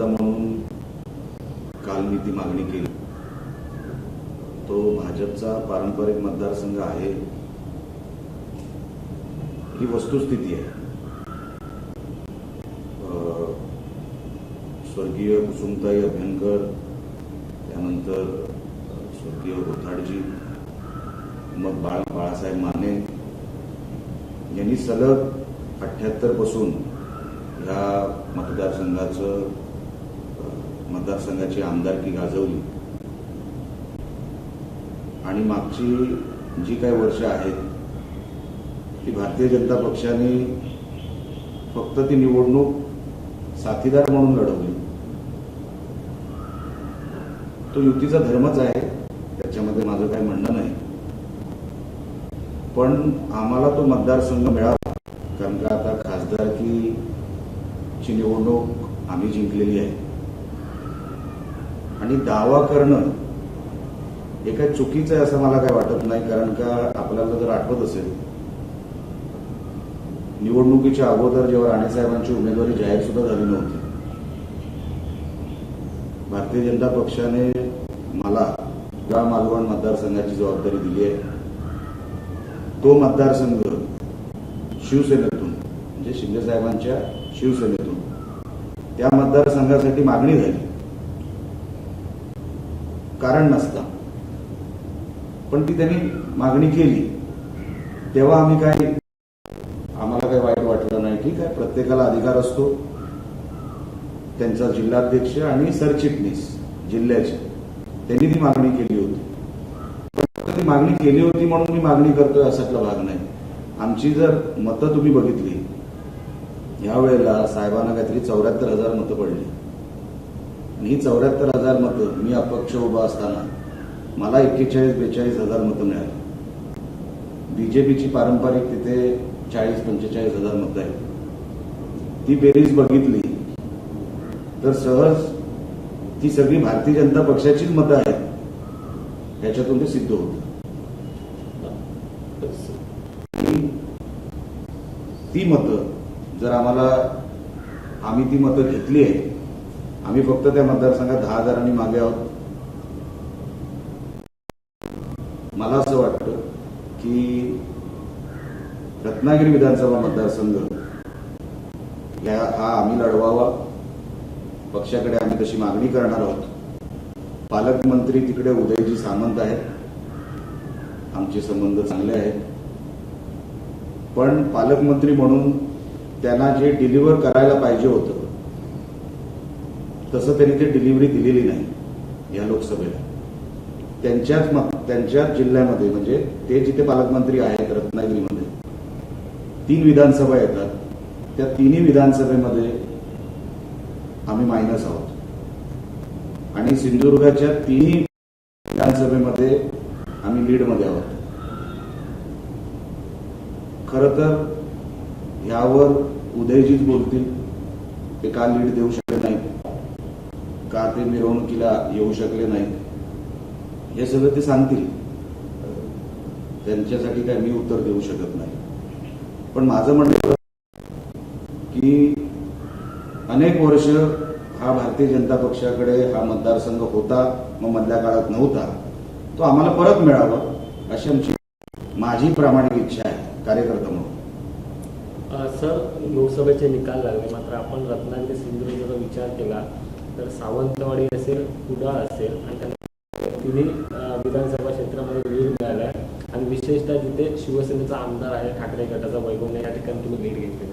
कार्यकर्ता म्हणून काल मी ती मागणी केली. तो भाजपचा पारंपरिक मतदारसंघ आहे. ही वस्तुस्थिती आहे. स्वर्गीय कुसुमताई अभ्यंकर त्यानंतर स्वर्गीय गोथाडजी मग बाळ बाळासाहेब माने यांनी सलग अठ्ठ्याहत्तरपासून ह्या मतदारसंघाचं मतदारसंघाची आमदारकी गाजवली. आणि मागची जी काही वर्ष आहेत ती भारतीय जनता पक्षाने फक्त ती निवडणूक साथीदार म्हणून लढवली. तो युतीचा धर्मच आहे त्याच्यामध्ये माझं काही म्हणणं नाही. पण आम्हाला तो मतदारसंघ मिळावा कारण का आता खासदारकीची निवडणूक आम्ही जिंकलेली आहे. आणि दावा करणं हे काय चुकीचं आहे असं मला काय वाटत नाही कारण का आपल्याला जर आठवत असेल निवडणुकीच्या अगोदर जेव्हा राणेसाहेबांची उमेदवारी जाहीर सुद्धा झाली नव्हती. भारतीय जनता पक्षाने मला या मालवण मतदारसंघाची जबाबदारी दिली आहे. तो मतदारसंघ शिवसेनेतून म्हणजे शिंदेसाहेबांच्या शिवसेनेतून त्या मतदारसंघासाठी मागणी झाली. कारण नसता. पण ती त्यांनी मागणी केली. तेव्हा आम्ही काय आम्हाला काही वाईट वाटलं नाही ठीक आहे प्रत्येकाला अधिकार असतो. त्यांचा जिल्हाध्यक्ष आणि सरचिटणीस जिल्ह्याचे. त्यांनी ती मागणी केली होती. पण ती मागणी केली होती म्हणून मी मागणी करतोय असातला भाग नाही. आमची जर मतं तुम्ही बघितली ह्या वेळेला साहेबांना काहीतरी चौऱ्याहत्तर हजार मतं पडली. मी ही चौऱ्याहत्तर हजार मतं मी अपक्ष उभा असताना मला एक्केचाळीस बेचाळीस हजार मतं मिळाली. बीजेपीची पारंपरिक तिथे चाळीस पंचेचाळीस हजार मतं आहेत. ती बेरीज बघितली तर सहज ती सगळी भारतीय जनता पक्षाचीच मतं आहेत. याच्यातून ते सिद्ध होतं. ती मतं जर आम्हाला आम्ही ती मतं घेतली आहेत आम्ही फक्त त्या मतदारसंघात दहा हजारांनी मागे आहोत. मला असं वाटतं की रत्नागिरी विधानसभा मतदारसंघ या हा आम्ही लढवावा. पक्षाकडे आम्ही तशी मागणी करणार आहोत. पालकमंत्री तिकडे उदयजी सामंत आहेत. आमचे संबंध चांगले आहेत. पण पालकमंत्री म्हणून त्यांना जे डिलिव्हर करायला पाहिजे होतं तसं त्यांनी ते डिलिव्हरी दिलेली नाही या लोकसभेला. त्यांच्याच त्यांच्याच जिल्ह्यामध्ये म्हणजे ते जिथे पालकमंत्री आहेत रत्नागिरीमध्ये तीन विधानसभा येतात. त्या तिन्ही विधानसभेमध्ये आम्ही मायनस आहोत. आणि सिंधुदुर्गाच्या तिन्ही विधानसभेमध्ये आम्ही लीडमध्ये आहोत. खर तर ह्यावर उदयजीच बोलतील ते का लीड देऊ शकले नाहीत? का ते मिरवणुकीला येऊ शकले नाहीत? हे सगळं ते सांगतील. त्यांच्यासाठी काय मी उत्तर देऊ शकत नाही. पण माझं म्हणणं की अनेक वर्ष हा भारतीय जनता पक्षाकडे हा मतदारसंघ होता मग मधल्या काळात नव्हता. तो आम्हाला परत मिळावा अशी आमची माझी प्रामाणिक इच्छा आहे कार्यकर्ता म्हणून. सर लोकसभेचे निकाल लागले मात्र आपण रत्नागिरी सिंधुदुर्गचा विचार केला. तर सावंतवाडी असेल कुडाळ असेल आणि त्यांना तिन्ही विधानसभा क्षेत्रामध्ये लीड मिळाला आहे. आणि विशेषतः जिथे शिवसेनेचा आमदार आहे ठाकरे गटाचा वैभवने या ठिकाणी तुम्ही लीड घेतलेली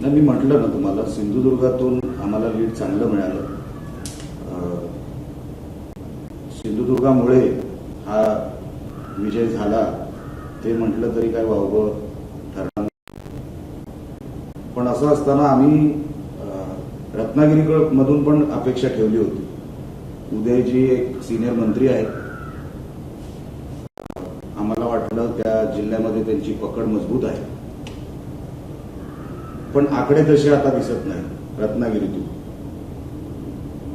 नाही मी म्हटलं ना तुम्हाला सिंधुदुर्गातून आम्हाला लीड चांगलं मिळालं. सिंधुदुर्गामुळे हा विजय झाला ते म्हटलं तरी काय वावगं ठरणार पण असं असताना आम्ही अं, रत्नागिरीमधून पण अपेक्षा ठेवली होती. उदयजी एक सिनियर मंत्री आहेत. आम्हाला वाटलं त्या जिल्ह्यामध्ये त्यांची पकड मजबूत आहे. पण आकडे तसे आता दिसत नाही रत्नागिरीतून.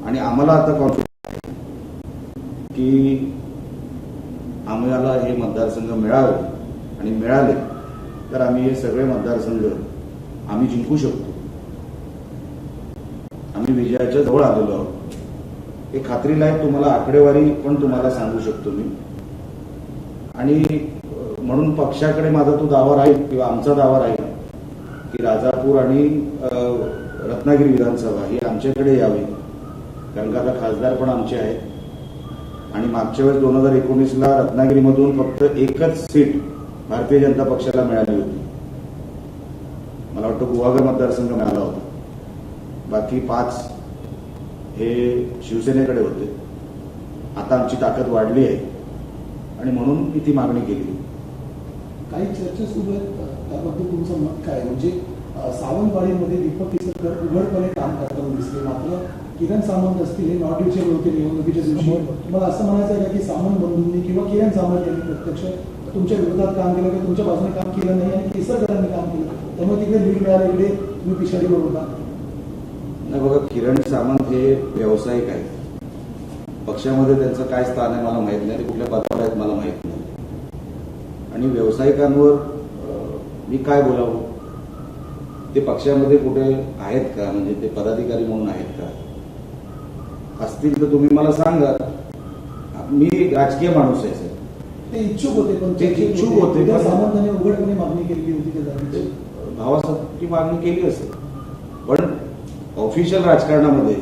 आणि आम्हाला आता कॉन्फिडन्स आहे की आम्हाला हे मतदारसंघ मिळावे आणि मिळाले तर आम्ही हे सगळे मतदारसंघ आम्ही जिंकू शकतो. आम्ही विजयाच्या जवळ आलेलो आहोत. हे खात्रीलायक तुम्हाला आकडेवारी पण तुम्हाला सांगू शकतो मी. आणि म्हणून पक्षाकडे माझा तो दावा राहील किंवा आमचा दावा राहील की राजापूर आणि रत्नागिरी विधानसभा ही आमच्याकडे यावी. कारण का आता खासदार पण आमचे आहेत. आणि मागच्या वेळेस दोन हजार एकोणीसला रत्नागिरीमधून फक्त एकच सीट भारतीय जनता पक्षाला मिळाली होती. मला वाटतं गुहागर मतदारसंघ मिळाला होता. बाकी पाच हे शिवसेनेकडे होते. आता आमची ताकद वाढली आहे. आणि म्हणून मी ती मागणी केली. काही चर्चा सुरू आहेत. त्याबद्दल तुमचं मत काय आहे? म्हणजे सावंतवाडीमध्ये दीपक केसरकर उघडपणे काम करताना दिसले. मात्र किरण सामंत असतील हे नॉट रिचेबल होते निवडणुकीच्या दिवशी. मला असं म्हणायचं आहे का की सामंत बंधूंनी किंवा किरण सामंत यांनी प्रत्यक्ष तुमच्या विरोधात काम केलं किंवा तुमच्या बाजूने काम केलं नाही आणि केसरकरांनी काम केलं? त्यामुळे तिकडे लीड मिळालं इकडे तुम्ही पिछाडीवर होता नाही बघा किरण सामंत हे व्यावसायिक आहेत. पक्षामध्ये त्यांचं काय स्थान आहे मला माहीत नाही ते कुठल्या पदावर आहेत मला माहीत नाही. आणि व्यावसायिकांवर मी काय बोलावं? ते पक्षामध्ये कुठे आहेत का? म्हणजे ते पदाधिकारी म्हणून आहेत का? असतील तर तुम्ही मला सांगा. मी राजकीय माणूस आहे सर. ते इच्छुक होते पण ते इच्छुक होते, सामंतांनी उघडपणे मागणी केलेली होती भावासाठी मागणी केली असेल. पण ऑफिशियल राजकारणामध्ये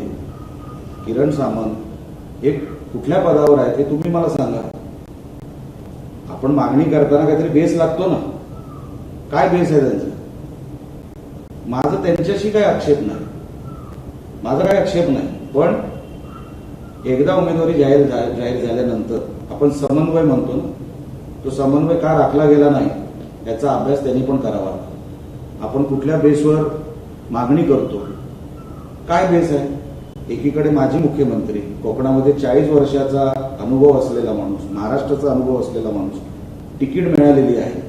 किरण सामंत हे कुठल्या पदावर आहेत हे तुम्ही मला सांगा. आपण मागणी करताना काहीतरी बेस लागतो ना. काय बेस आहे त्यांचा? माझं त्यांच्याशी काही आक्षेप नाही. माझा काही आक्षेप नाही. पण एकदा उमेदवारी जाहीर जाहीर झाल्यानंतर आपण समन्वय म्हणतो ना. तो समन्वय का राखला गेला नाही याचा अभ्यास त्यांनी पण करावा. आपण कुठल्या बेसवर मागणी करतो? काय बेस आहे? एकीकडे माजी मुख्यमंत्री कोकणामध्ये चाळीस वर्षाचा अनुभव असलेला माणूस महाराष्ट्राचा अनुभव असलेला माणूस तिकीट मिळालेली आहे.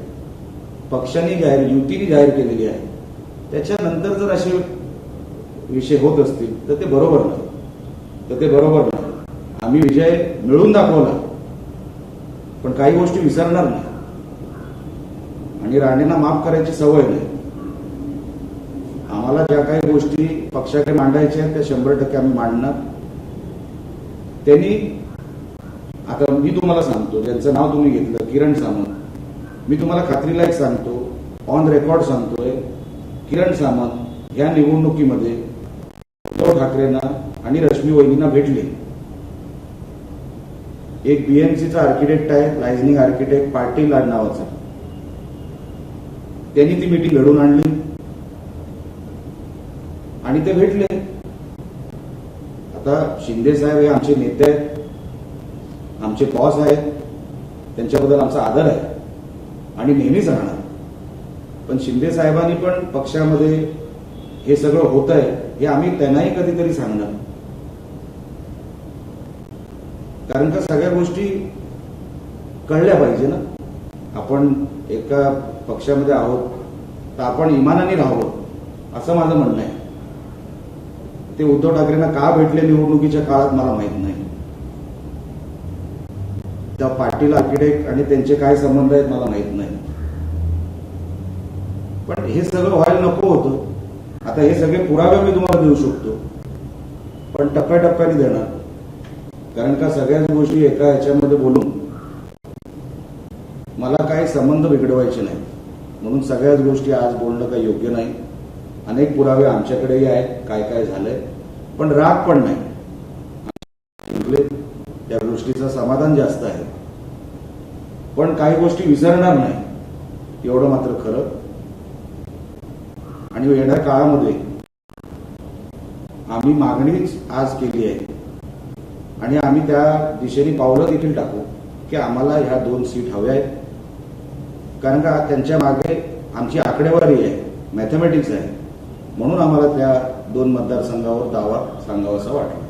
पक्षांनी जाहीर युतीने जाहीर केलेली आहे. त्याच्यानंतर जर असे विषय होत असतील तर ते बरोबर नाही. तर ते बरोबर नाही. आम्ही विजय मिळून दाखवला. पण काही गोष्टी विसरणार नाही. आणि राणेंना माफ करायची सवय नाही. काही गोष्टी पक्षाकडे मांडायच्या आहेत त्या शंभर टक्के आम्ही मांडणार. त्यांनी आता मी तुम्हाला सांगतो ज्यांचं नाव तुम्ही घेतलं किरण सामंत. मी तुम्हाला खात्रीला एक सांगतो ऑन रेकॉर्ड सांगतोय किरण सामंत या निवडणुकीमध्ये उद्धव ठाकरेंना आणि रश्मी वहिनींना भेटले. एक बीएमसीचा आर्किटेक्ट आहे लायझनिंग आर्किटेक्ट पाटील नावाचा. त्यांनी ती मीटिंग घडून आणली. आणि ते भेटले. आता शिंदे साहेब हे आमचे नेते आहेत. आमचे बॉस आहेत. त्यांच्याबद्दल आमचा आदर आहे. आणि नेहमीच राहणार. पण शिंदे साहेबांनी पण पक्षामध्ये हे सगळं होत आहे हे आम्ही त्यांनाही कधीतरी सांगणार. कारण का सगळ्या गोष्टी कळल्या पाहिजे ना? आपण एका पक्षामध्ये आहोत तर आपण इमानाने राहावं असं माझं म्हणणं आहे. ते उद्धव ठाकरेंना का भेटले निवडणुकीच्या काळात मला माहीत नाही. त्या पाटील आर्किटेक्ट आणि त्यांचे काय संबंध आहेत मला माहीत नाही. पण हे सगळं व्हायला नको होतं. आता हे सगळे पुरावे मी तुम्हाला देऊ शकतो. पण टप्प्याटप्प्याने देणार. कारण का सगळ्याच गोष्टी एका ह्याच्यामध्ये बोलून मला काही संबंध बिघडवायचे नाही म्हणून सगळ्याच गोष्टी आज बोलणं काही योग्य नाही. अनेक पुरावे आमच्याकडेही आहेत काय काय झालंय पण राग पण नाही. जिंकले त्या गोष्टीचं समाधान जास्त आहे. पण काही गोष्टी विसरणार नाही एवढं मात्र खरं. आणि येणाऱ्या काळामध्ये आम्ही मागणीच आज केली आहे. आणि आम्ही त्या दिशेने पावलं देखील टाकू की आम्हाला ह्या दोन सीट हव्या आहेत. कारण का त्यांच्या मागे आमची आकडेवारी आहे मॅथमॅटिक्स आहे. म्हणून आम्हाला त्या दोन मतदारसंघावर दावा सांगावासा वाटला.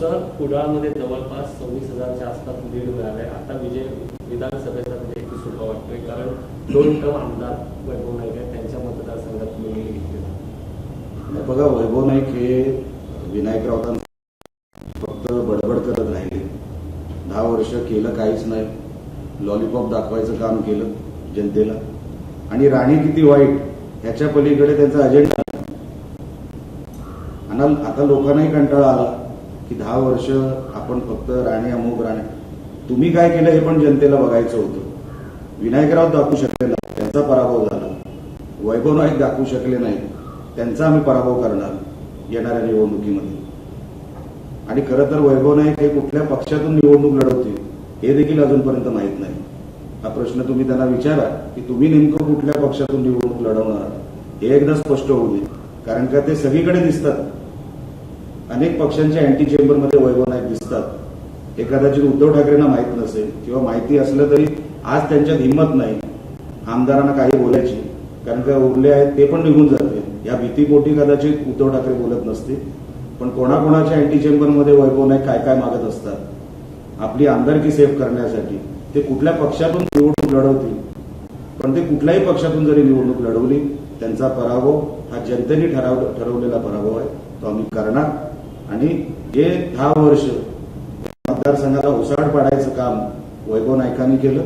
सर कुडाळमध्ये जवळपास सव्वीस हजारच्या आसपास लीड मिळाले आता विजय विधानसभेचा विजय की सोपा वाटतोय कारण दोन टर्म आमदार वैभव नाईक आहेत त्यांच्या मतदारसंघात तुम्ही घेतलेला बघा वैभव नाईक हे विनायक राऊतां फक्त बडबड करत राहिले. दहा वर्ष केलं काहीच नाही. लॉलीपॉप दाखवायचं काम केलं जनतेला. आणि राणी किती वाईट ह्याच्या पलीकडे त्यांचा अजेंडा आहे. आता लोकांनाही कंटाळा आला की दहा वर्ष आपण फक्त राणे अमुक राणे. तुम्ही काय केलं हे पण जनतेला बघायचं होतं. विनायकराव दाखवू शकले नाही त्यांचा पराभव झाला. वैभव नाईक दाखवू शकले नाही त्यांचा आम्ही पराभव करणार येणाऱ्या निवडणुकीमध्ये. आणि खरं तर वैभव नाईक हे कुठल्या पक्षातून निवडणूक लढवतील हे देखील अजूनपर्यंत माहीत नाही. हा प्रश्न तुम्ही त्यांना विचारा की तुम्ही नेमकं कुठल्या पक्षातून निवडणूक लढवणार हे एकदा स्पष्ट होऊ दे. कारण का ते सगळीकडे दिसतात. अनेक पक्षांच्या अँटी चेंबरमध्ये वैभव नाईक दिसतात. हे कदाचित उद्धव ठाकरेंना माहीत नसेल किंवा माहिती असलं तरी आज त्यांच्यात हिंमत नाही आमदारांना काही बोलायची. कारण का उरले आहेत ते पण निघून जाते या भीतीपोटी कदाचित उद्धव ठाकरे बोलत नसते पण कोणाकोणाच्या अँटी चेंबरमध्ये वैभव नाईक काय काय मागत असतात? आपली आमदारकी सेव्ह करण्यासाठी. ते कुठल्या पक्षातून निवडणूक लढवतील? पण ते कुठल्याही पक्षातून जरी निवडणूक लढवली त्यांचा पराभव हा जनतेने ठराव ठरवलेला पराभव आहे. तो आम्ही करणार. आणि हे दहा वर्ष मतदारसंघाला उसाड पाडायचं काम वैभव नायकांनी केलं.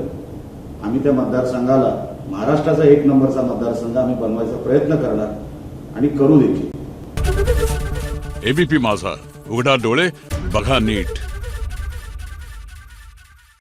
आम्ही त्या मतदारसंघाला महाराष्ट्राचा एक नंबरचा मतदारसंघ आम्ही बनवायचा प्रयत्न करणार आणि करू देखील. एबीपी माझा. उघडा डोळे बघा नीट.